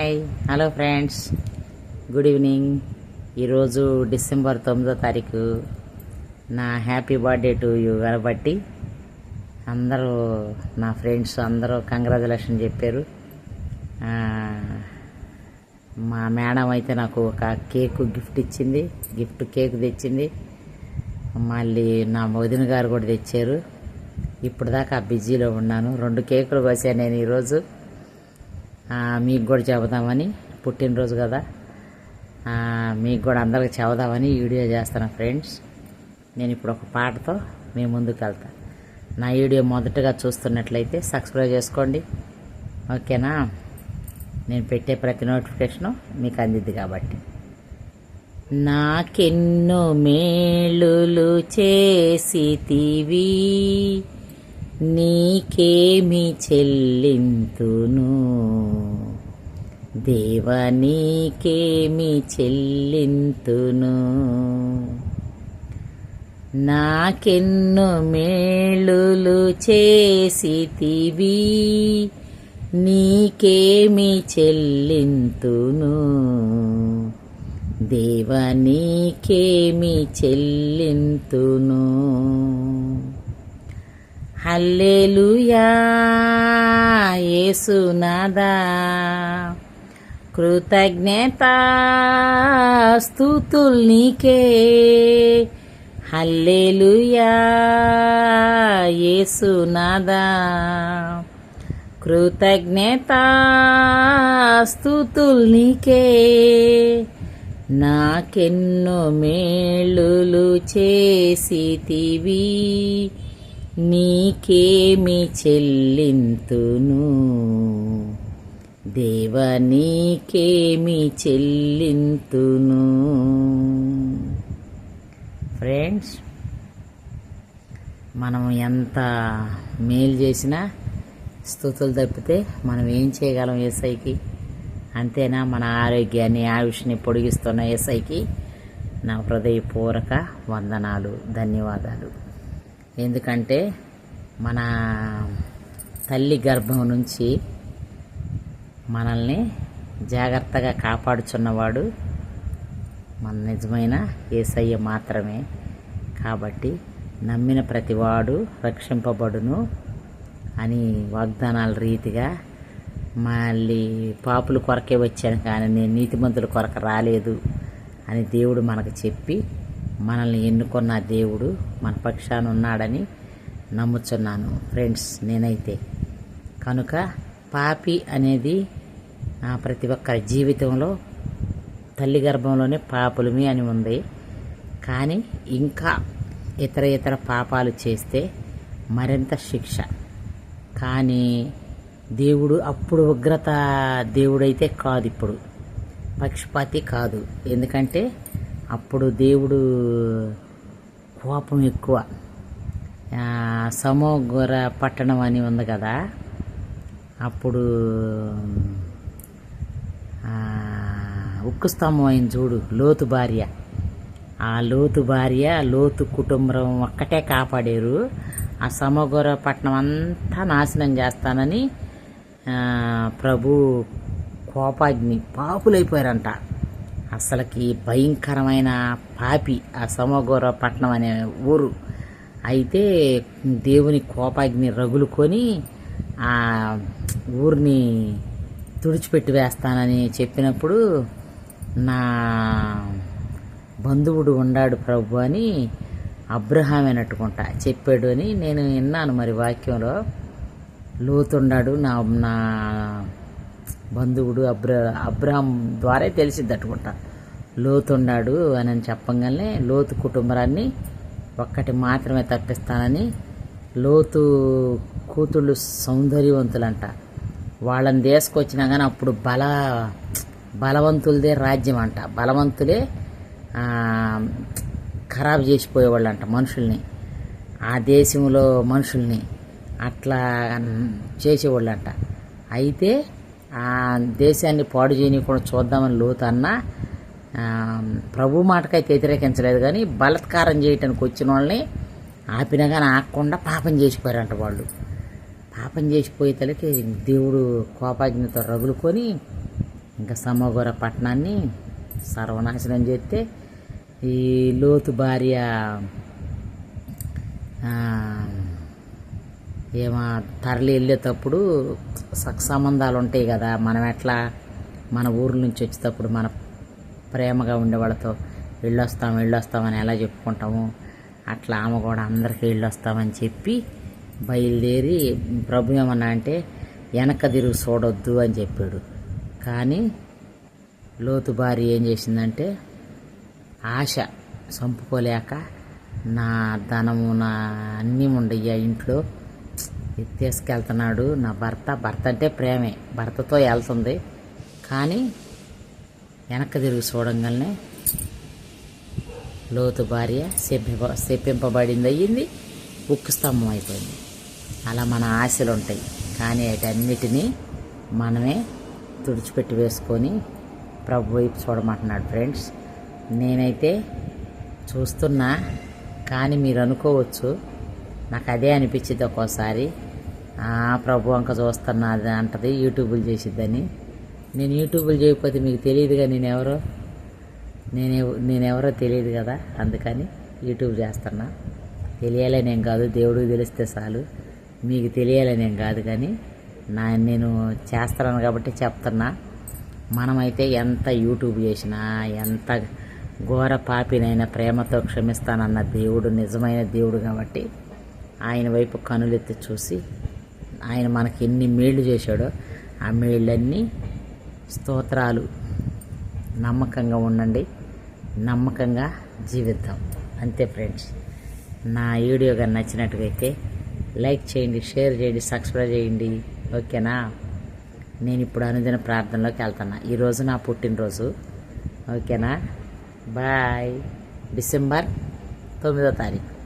Hi. Hello friends. Good evening. ఈరోజు December తొమ్మిదో తారీఖు. నా హ్యాపీ బర్త్డే టు యూ కాబట్టి అందరూ నా ఫ్రెండ్స్ అందరూ కంగ్రాచులేషన్ చెప్పారు. మా మేడం అయితే నాకు ఒక కేక్ గిఫ్ట్ ఇచ్చింది. గిఫ్ట్ కేక్ తెచ్చింది. మళ్ళీ నా వదిన గారు కూడా తెచ్చారు. ఇప్పుడు దాకా బిజీలో ఉన్నాను. రెండు కేకులు కోసాను నేను ఈరోజు. మీకు కూడా చెబుదామని పుట్టినరోజు కదా. మీకు కూడా అందరికి చెబుదామని వీడియో చేస్తాను ఫ్రెండ్స్. నేను ఇప్పుడు ఒక పాటతో మీ ముందుకు వెళ్తాను నా వీడియో మొదటగా చూస్తున్నట్లయితే సబ్స్క్రైబ్ చేసుకోండి. ఓకేనా? నేను పెట్టే ప్రతి నోటిఫికేషను మీకు అందిద్ది కాబట్టి. నాకెన్నో మేలులు చేసితివి. నీకేమి చెల్లింతును? దేవ నీకేమి చెల్లింతును? నాకెన్నో మేలులు చేసితివి నీకేమి చెల్లింతును? దేవ నీకేమి చెల్లింతును? హల్లెలూయా. యేసునాదా కృతజ్ఞత స్థుతుల్ నీకే. హల్లెలూయా. యేసునాదా కృతజ్ఞత స్థుతుల్ నీకే. నాకెన్నో మేలులు చేసితివి నీకేమి చెల్లింతును? దేవ నీకేమి చెల్లింతును? ఫ్రెండ్స్ మనం ఎంత మేలు చేసినా స్థుతులు తప్పితే మనం ఏం చేయగలం ఏసైకి? అంతేనా? మన ఆరోగ్యాన్ని ఆయుష్ని పొడిగిస్తున్న ఏసైకి నా హృదయపూర్వక వందనాలు ధన్యవాదాలు. ఎందుకంటే మన తల్లి గర్భం నుంచి మనల్ని జాగ్రత్తగా కాపాడుచున్నవాడు మన నిజమైన ఏసయ్య మాత్రమే. కాబట్టి నమ్మిన ప్రతివాడు రక్షింపబడును అని వాగ్దానాల రీతిగా మళ్ళీ పాపుల కొరకే వచ్చాను కానీ నేను నీతిమంతుల కొరకు రాలేదు అని దేవుడు మనకు చెప్పి మనల్ని ఎన్నుకున్న దేవుడు మన పక్షాన ఉన్నాడని నమ్ముచున్నాను. ఫ్రెండ్స్ నేనైతే. కనుక పాపి అనేది ప్రతి ఒక్కరి జీవితంలో తల్లి గర్భంలోనే పాపులమి అని ఉంది. కానీ ఇంకా ఇతర ఇతర పాపాలు చేస్తే మరింత శిక్ష. కానీ దేవుడు అప్పుడు ఉగ్రత దేవుడైతే కాదు ఇప్పుడు. పక్షపాతి కాదు. ఎందుకంటే అప్పుడు దేవుడు కోపం ఎక్కువ. ఆ, పట్టణం అని ఉంది కదా అప్పుడు ఉక్కు స్తంభం అయిన చూడు లోతు భార్య. ఆ లోతు భార్య లోతు కుటుంబం ఒక్కటే కాపాడారు. ఆ సమగోర పట్టణం అంతా నాశనం చేస్తానని ప్రభు కోపాగ్ని పాపులైపోయారంట. అసలుకి భయంకరమైన పాపి ఆ సమగోర పట్టణం అనే ఊరు. అయితే దేవుని కోపాగ్ని రగులుకొని ఆ ఊరిని తుడిచిపెట్టి వేస్తానని చెప్పినప్పుడు నా బంధువుడు ఉండాడు ప్రభు అని అబ్రహాం అన్నట్టుకుంటా చెప్పాడు అని నేను విన్నాను మరి వాక్యంలో. లోతుండాడు నా నా బంధువుడు అబ్ర అబ్రహాం ద్వారా తెలిసింది లోతుండాడు అని చెప్పంగానే లోతు కుటుంబరాన్ని ఒక్కటి మాత్రమే తప్పిస్తానని లోతు కూతుళ్ళు సౌందర్యవంతులంట. వాళ్ళని తీసుకొచ్చినా కానీ అప్పుడు బల బలవంతులదే రాజ్యం అంట బలవంతులే ఖరాబ్ చేసిపోయేవాళ్ళు అంట మనుషుల్ని. ఆ దేశంలో మనుషుల్ని అట్లా చేసేవాళ్ళు అంట అయితే ఆ దేశాన్ని పాడు చేయని కూడా చూద్దామని లోతు అన్నా ప్రభు మాటకైతే వ్యతిరేకించలేదు కానీ బలత్కారం చేయటానికి వచ్చిన వాళ్ళని ఆపినా కానీ ఆగకుండా పాపం చేసిపోయారంట వాళ్ళు. పాపం చేసిపోయే తలకి దేవుడు కోపాగ్నితో రగులుకొని ఇంకా సమోగోర పట్టణాన్ని సర్వనాశనం చేస్తే ఈ లోతు భార్య ఏమో తరలి వెళ్ళేటప్పుడు సక్ సంబంధాలు ఉంటాయి కదా మనం ఎట్లా మన ఊర్ల నుంచి వచ్చేటప్పుడు మన ప్రేమగా ఉండే వాళ్ళతో వెళ్ళొస్తాం వెళ్ళొస్తామని ఎలా చెప్పుకుంటాము అట్లా ఆమె కూడా అందరికీ వెళ్ళొస్తామని చెప్పి బయలుదేరి ప్రభు ఏమన్నా అంటే వెనక తిరుగు చూడొద్దు అని చెప్పాడు. కానీ లోతు భార్య ఏం చేసిందంటే ఆశ చంపుకోలేక నా ధనము నా అన్నీ ఉండయ్యా ఇంట్లో. ఎత్తేసుకెళ్తున్నాడు తీసుకెళ్తున్నాడు నా భర్త. భర్త అంటే ప్రేమే. భర్తతో వెళ్తుంది. కానీ వెనక్కి తిరిగి చూడంగానే లోతు భార్య చెప్పిప శప్పింపబడింది అయ్యింది ఉక్కు స్తంభం అయిపోయింది. అలా మన ఆశలు ఉంటాయి కానీ వాటన్నిటినీ మనమే తుడిచిపెట్టి వేసుకొని ప్రభు వైపు చూడమంటున్నాడు ఫ్రెండ్స్. నేనైతే చూస్తున్నా కానీ మీరు అనుకోవచ్చు నాకు అదే అనిపించింది ఒక్కోసారి. ప్రభు అంక చూస్తున్నా అది అంటది యూట్యూబ్లు చేసిద్దని. నేను యూట్యూబ్లు చేయకపోతే మీకు తెలియదుగా నేను ఎవరో నేను నేను నేనెవరో తెలియదు కదా అందుకని యూట్యూబ్ చేస్తున్నా. తెలియాలనేం కాదు దేవుడికి తెలిస్తే చాలు. మీకు తెలియాలనేం కాదు కానీ నా నేను చేస్తున్నాను కాబట్టి చెప్తున్నా. మనమైతే ఎంత యూట్యూబ్ చేసినా ఎంత ఘోర పాపినైనా ప్రేమతో క్షమిస్తానన్న దేవుడు నిజమైన దేవుడు కాబట్టి ఆయన వైపు కనులెత్తి చూసి ఆయన మనకి ఎన్ని మేళ్ళు చేశాడో ఆ మేళ్ళన్నీ స్తోత్రాలు. నమ్మకంగా ఉండండి. నమ్మకంగా జీవిద్దాం. అంతే ఫ్రెండ్స్. నా వీడియో కానీ నచ్చినట్టుగైతే లైక్ చేయండి షేర్ చేయండి సబ్స్క్రైబ్ చేయండి. ఓకేనా? నేను ఇప్పుడు అనుదిన ప్రార్థనలోకి వెళ్తున్నా. ఈరోజు నా పుట్టినరోజు. ఓకేనా? బాయ్. డిసెంబర్ తొమ్మిదో తారీఖు.